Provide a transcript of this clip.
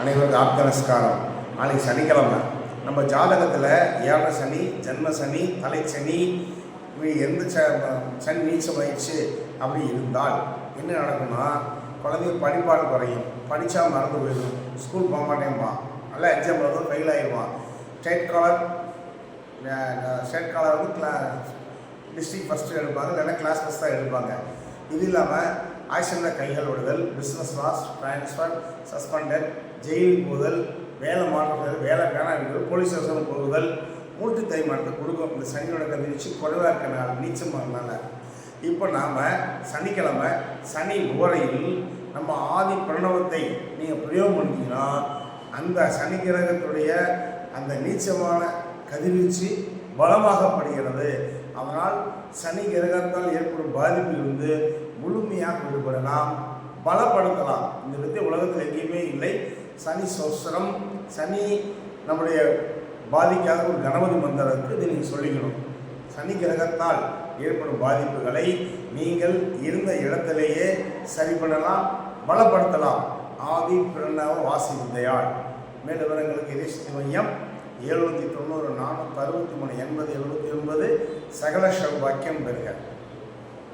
அனைவருக்கும் ஆப்த நமஸ்காரம். நாளைக்கு சனிக்கிழமை. நம்ம ஜாதகத்தில் ஏழரை சனி ஜென்ம சனி தலை சனி எந்த ச சனி நீச்சமாயிடுச்சு அப்படி இருந்தால் என்ன நடக்கும்னா குழந்தைங்க படிப்பாடு குறையும். படித்தா மறந்து போயிடும். ஸ்கூல் போக மாட்டேன்பான். நல்லா எக்ஸாம் எழுதும் ஃபெயில் ஆகிடுவான் ஸ்டேட் காலர் ஸ்டேட் காலர் வந்து கிளா டிஸ்ட்ரிக்ட் ஃபஸ்ட்டு எடுப்பாங்க இல்லைன்னா கிளாஸ் ஃபஸ்ட் தான் எடுப்பாங்க. இது இல்லாமல் ஆக்சிடென்ட் கைகள் விடுதல் business loss transfer suspended jail போதல் வேலை மாற்றுதல் வேலை காணாமல் போலீஸ் ஸ்டேஷன் போகுதல் மூட்டு தேய்மானத்தை கொடுக்கும். இந்த சனியோட கதிர்ச்சி குறைவாக இருக்கனால நீச்சமாகனால இப்போ நாம் சனிக்கிழமை சனி ஓரையில் நம்ம ஆதி பிரணவத்தை நீங்கள் பிரயோகம் பண்ணிட்டீங்கன்னா அந்த சனி கிரகத்துடைய அந்த நீச்சமான கதிர்வீச்சு பலமாகப்படுகிறது. அதனால் சனி கிரகத்தால் ஏற்படும் பாதிப்பிலிருந்து முழுமையாக விடுபடலாம் பலப்படுத்தலாம். இந்த வித்தை உலகத்தில் எங்கேயுமே இல்லை. சனி சோஸ்திரம் சனி நம்முடைய பாதிக்காத ஒரு கணபதி மந்திரத்துக்கு இதை நீங்கள் சொல்லிக்கணும். சனி கிரகத்தால் ஏற்படும் பாதிப்புகளை நீங்கள் இருந்த இடத்திலேயே சரி பண்ணலாம் பலப்படுத்தலாம். ஆதி பிரணவ வாசி வித்தையாள் மேலும் விவரங்களுக்கு எரிசக்தி மையம் எழுநூற்றி தொண்ணூறு நானூற்றி அறுபத்தி மூணு எண்பது எழுபத்தி ஒன்பது சகல வாக்கியம் பெறுக.